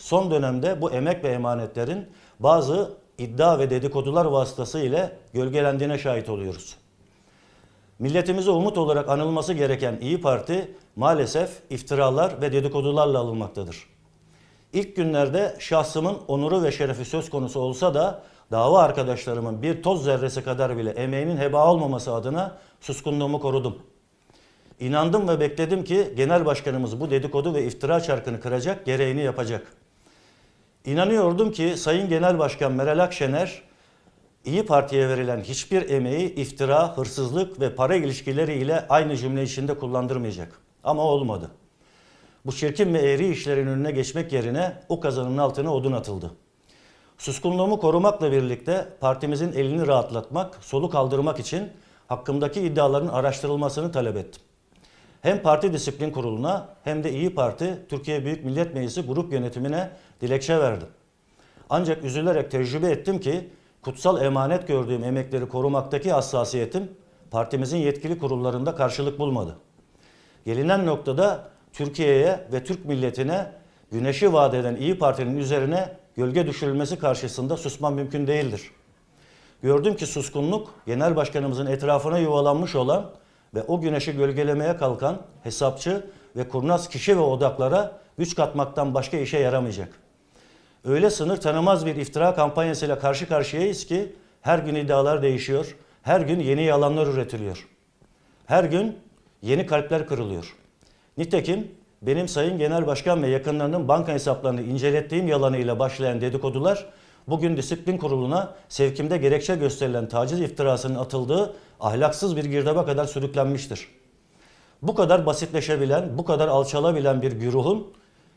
son dönemde bu emek ve emanetlerin bazı iddia ve dedikodular vasıtası ile gölgelendiğine şahit oluyoruz. Milletimize umut olarak anılması gereken İyi Parti maalesef iftiralar ve dedikodularla alınmaktadır. İlk günlerde şahsımın onuru ve şerefi söz konusu olsa da dava arkadaşlarımın bir toz zerresi kadar bile emeğinin heba olmaması adına suskunluğumu korudum. İnandım ve bekledim ki genel başkanımız bu dedikodu ve iftira çarkını kıracak, gereğini yapacak. İnanıyordum ki Sayın Genel Başkan Meral Akşener İyi Parti'ye verilen hiçbir emeği iftira, hırsızlık ve para ilişkileriyle aynı cümle içinde kullandırmayacak. Ama olmadı. Bu çirkin ve eğri işlerin önüne geçmek yerine o kazanın altına odun atıldı. Suskunluğumu korumakla birlikte partimizin elini rahatlatmak, soluk kaldırmak için hakkımdaki iddiaların araştırılmasını talep ettim. Hem Parti Disiplin Kurulu'na hem de İyi Parti Türkiye Büyük Millet Meclisi grup yönetimine dilekçe verdim. Ancak üzülerek tecrübe ettim ki kutsal emanet gördüğüm emekleri korumaktaki hassasiyetim partimizin yetkili kurullarında karşılık bulmadı. Gelinen noktada Türkiye'ye ve Türk milletine güneşi vaat eden İyi Parti'nin üzerine gölge düşürülmesi karşısında susmam mümkün değildir. Gördüm ki suskunluk genel başkanımızın etrafına yuvalanmış olan ve o güneşi gölgelemeye kalkan hesapçı ve kurnaz kişi ve odaklara güç katmaktan başka işe yaramayacak. Öyle sınır tanımaz bir iftira kampanyasıyla karşı karşıyayız ki her gün iddialar değişiyor, her gün yeni yalanlar üretiliyor. Her gün yeni kalpler kırılıyor. Nitekim benim Sayın Genel Başkan ve yakınlarının banka hesaplarını incelettiğim yalanıyla başlayan dedikodular bugün disiplin kuruluna sevkimde gerekçe gösterilen taciz iftirasının atıldığı ahlaksız bir girdaba kadar sürüklenmiştir. Bu kadar basitleşebilen, bu kadar alçalabilen bir güruhun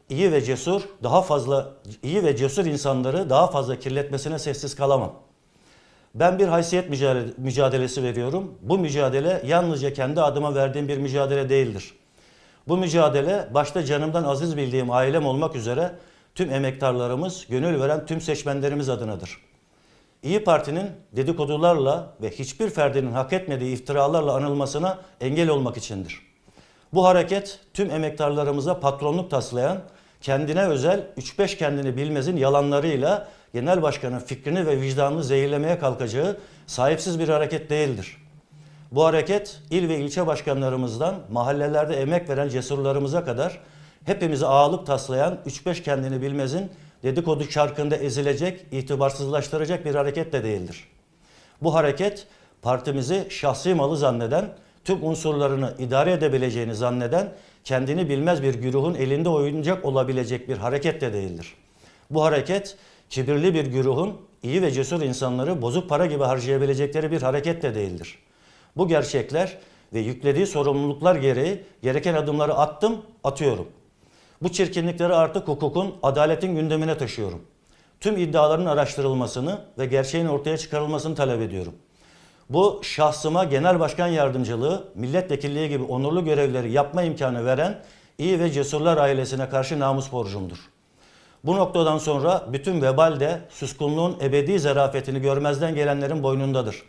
iyi ve cesur, daha fazla iyi ve cesur insanları daha fazla kirletmesine sessiz kalamam. Ben bir haysiyet mücadele- mücadelesi veriyorum. Bu mücadele yalnızca kendi adıma verdiğim bir mücadele değildir. Bu mücadele başta canımdan aziz bildiğim ailem olmak üzere tüm emektarlarımız, gönül veren tüm seçmenlerimiz adınadır. İyi Parti'nin dedikodularla ve hiçbir ferdinin hak etmediği iftiralarla anılmasına engel olmak içindir. Bu hareket tüm emektarlarımıza patronluk taslayan, kendine özel 3-5 kendini bilmezin yalanlarıyla genel başkanın fikrini ve vicdanını zehirlemeye kalkacağı sahipsiz bir hareket değildir. Bu hareket il ve ilçe başkanlarımızdan mahallelerde emek veren cesurlarımıza kadar hepimizi ağalık taslayan 3-5 kendini bilmezin dedikodu çarkında ezilecek, itibarsızlaştıracak bir hareket de değildir. Bu hareket partimizi şahsi malı zanneden, tüm unsurlarını idare edebileceğini zanneden, kendini bilmez bir güruhun elinde oyuncak olabilecek bir hareket de değildir. Bu hareket kibirli bir güruhun iyi ve cesur insanları bozuk para gibi harcayabilecekleri bir hareket de değildir. Bu gerçekler ve yüklediği sorumluluklar gereği gereken adımları attım, atıyorum. Bu çirkinlikleri artık hukukun, adaletin gündemine taşıyorum. Tüm iddiaların araştırılmasını ve gerçeğin ortaya çıkarılmasını talep ediyorum. Bu şahsıma genel başkan yardımcılığı, milletvekilliği gibi onurlu görevleri yapma imkanı veren iyi ve cesurlar ailesine karşı namus borcumdur. Bu noktadan sonra bütün vebal de suskunluğun ebedi zarafetini görmezden gelenlerin boynundadır.